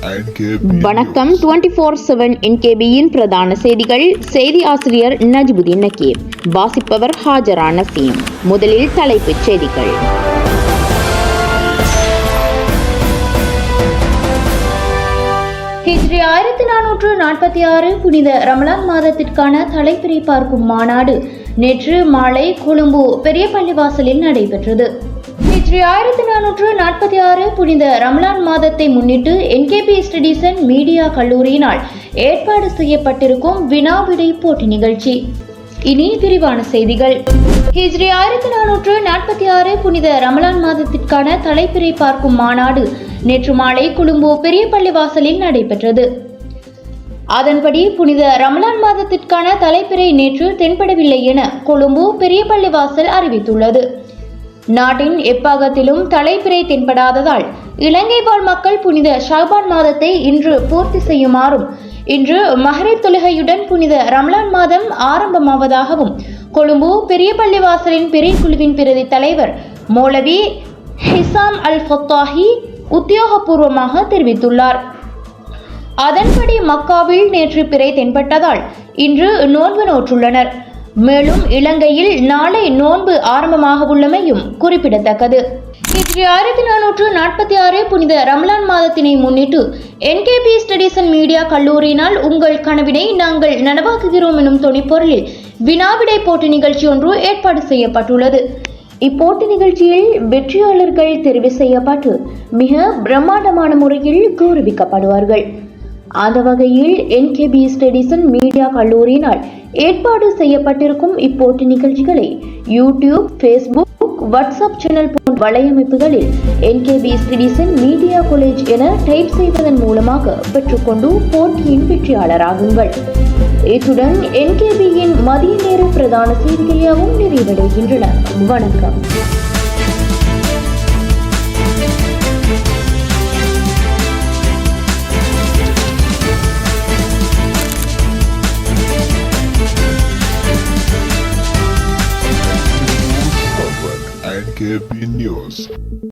வணக்கம். Twenty four seven என்கேபியின் பிரதான செய்திகள். செய்தி ஆசிரியர் நஜ்புதீன் நக்கீர். வாசிப்பவர் ஹாஜரா நசீம் முதலில் தலைப்புச் செய்திகள். ஹிஜ்ரி ஆயிரத்தி நானூற்று நாற்பத்தி ஆறு புனித ரமலான் மாதத்திற்கான தலைப்பிரி பார்க்கும் மாநாடு நேற்று மாலை கொழும்பு பெரிய பள்ளிவாசலில் நடைபெற்றது. ஹிஜ்ரி ஆயிரத்தி நானூற்று நாற்பத்தி ஆறு புனித ரமலான் மாதத்தை முன்னிட்டு என்கேபி ஸ்டடீசன் மீடியா கல்லூரியினால் ஏற்பாடு செய்யப்பட்டிருக்கும் வினாவிடை போட்டி நிகழ்ச்சி. இனி விரிவான செய்திகள். ஹிஜ்ரி ஆயிரத்தி நானூற்று நாற்பத்தி ஆறு புனித ரமலான் மாதத்திற்கான தலைப்பிறை பார்க்கும் மாநாடு நேற்று மாலை கொழும்பு பெரிய பள்ளிவாசலில் நடைபெற்றது. அதன்படி புனித ரமலான் மாதத்திற்கான தலைப்பிறை நேற்று தென்படவில்லை என கொழும்பு பெரிய பள்ளிவாசல் அறிவித்துள்ளது. நாட்டின் எப்பாகத்திலும் தலைப்பிறை தென்படாததால் இலங்கை வாழ் மக்கள் புனித ஷாபான் மாதத்தை இன்று பூர்த்தி செய்யுமாறும் இன்று மஹரிப் தொழுகையுடன் புனித ரம்லான் மாதம் ஆரம்பமாவதாகவும் கொழும்பு பெரிய பள்ளிவாசலின் பெரிய குழுவின் பிரதி தலைவர் மௌலவி ஹிசாம் அல் ஃபத்தாஹி உத்தியோகபூர்வமாக தெரிவித்துள்ளார். அதன்படி மக்காவில் நேற்று பிறை தென்பட்டதால் இன்று நோன்பு நோற்றுள்ளனர். மேலும் இலங்கையில் நாளை நோன்பு ஆரம்பமாக உள்ளமையும் குறிப்பிடத்தக்கது. ஹிஜ்ரி ஆயிரத்தி நானூற்று நாற்பத்தி ஆறு புனித ரமலான் மாதத்தினை முன்னிட்டு என்கேபி ஸ்டடீஸ் அண்ட் மீடியா கல்லூரியினால் உங்கள் கனவினை நாங்கள் நனவாக்குகிறோம் எனும் துணிப்பொருளில் வினாவிடை போட்டி நிகழ்ச்சி ஒன்று ஏற்பாடு செய்யப்பட்டுள்ளது. இப்போட்டி நிகழ்ச்சியில் வெற்றியாளர்கள் தெரிவு செய்யப்பட்டு மிக பிரம்மாண்டமான முறையில் கௌரவிக்கப்படுவார்கள். அந்த வகையில் என்கேபி ஸ்டடிசன் மீடியா கல்லூரியினால் ஏற்பாடு செய்யப்பட்டிருக்கும் இப்போட்டி நிகழ்ச்சிகளை யூடியூப் ஃபேஸ்புக் வாட்ஸ்அப் சேனல் போன்ற வலையமைப்புகளில் NKP studies and media college என டைப் செய்வதன் மூலமாக பெற்றுக்கொண்டு போட்டியின் வெற்றியாளராகுங்கள். இத்துடன் என்கேபியின் மதிய நேர பிரதான செய்திகளாகவும் நிறைவடைகின்றன. வணக்கம். AKP News.